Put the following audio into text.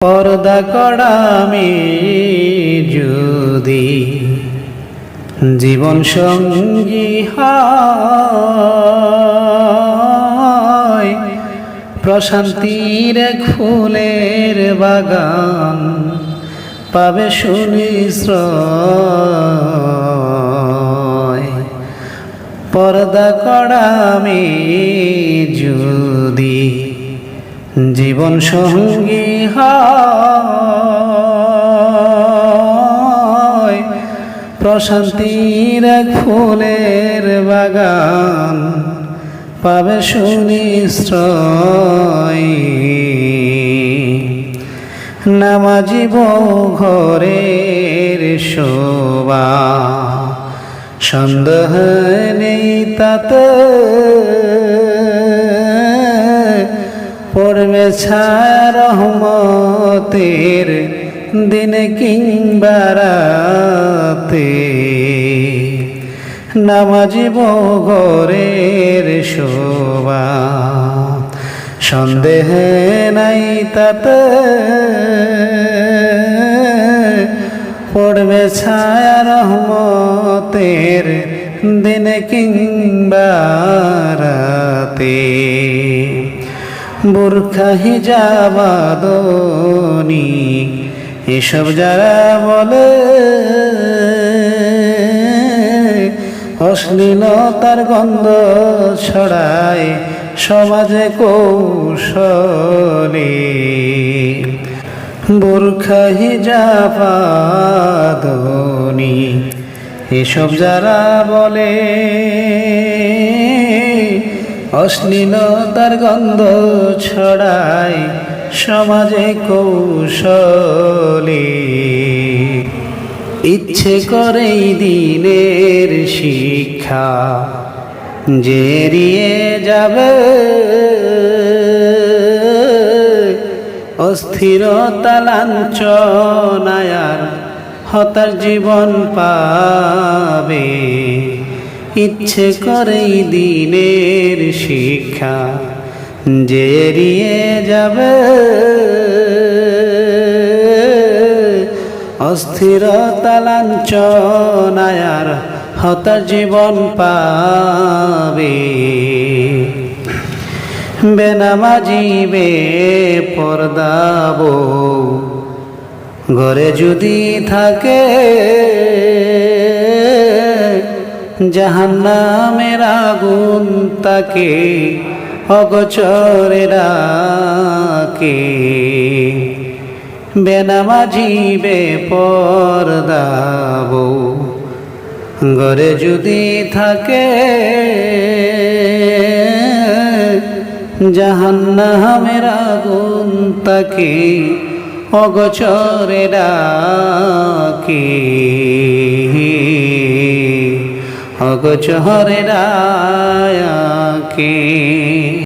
পর্দা কড়ামি যদি জীবন সঙ্গী হয় প্রশান্তির ফুলের বাগান পাবে সুনিশ্রয়। পর্দা কড়ামি যদি জীবন সঙ্গী হয়। প্রশান্তির এক ফুলের বাগান পাবে সুনিশ্রয় নামাজিব ঘরের শোভা, সন্দেহ নেই তাতে। পড়বে রহমতের দিনে কিংবা রাতে। নামাজিব ঘরের শোভা। সন্দেহ নাই তাতে। পড়বে ছায়া রহমতের দিনে কিংবা রাতে। বুর্খা হিজাবাদনি এসব যারা বলে অশ্লীলতার গন্ধ ছড়ায় সমাজে কৌশলে। বুর্খা হিজাবাদনি এসব যারা বলে অশ্লীলতার গন্ধ ছড়ায় সমাজে কৌশলে। ইচ্ছে করে দিনের শিক্ষা জেরিয়ে যাবে। অস্থিরতা লাঞ্ছনায়ার হতার জীবন পাবে। ইচ্ছে করেই দিনের শিক্ষা জেরিয়ে যাবে। অস্থিরতা লাঞ্ছনায়ার হতার জীবন পাবে। বেনামাজিবে পর্দাবো। ঘরে যদি থাকে জাহান্নামের আগুন তাকে অগচরে রাকে বেনামাজিবে পর্দাবো, ঘরে যদি থাকে জাহান্নামের আগুন তাকে অগচরে ডাকে। অগচরে ডাকে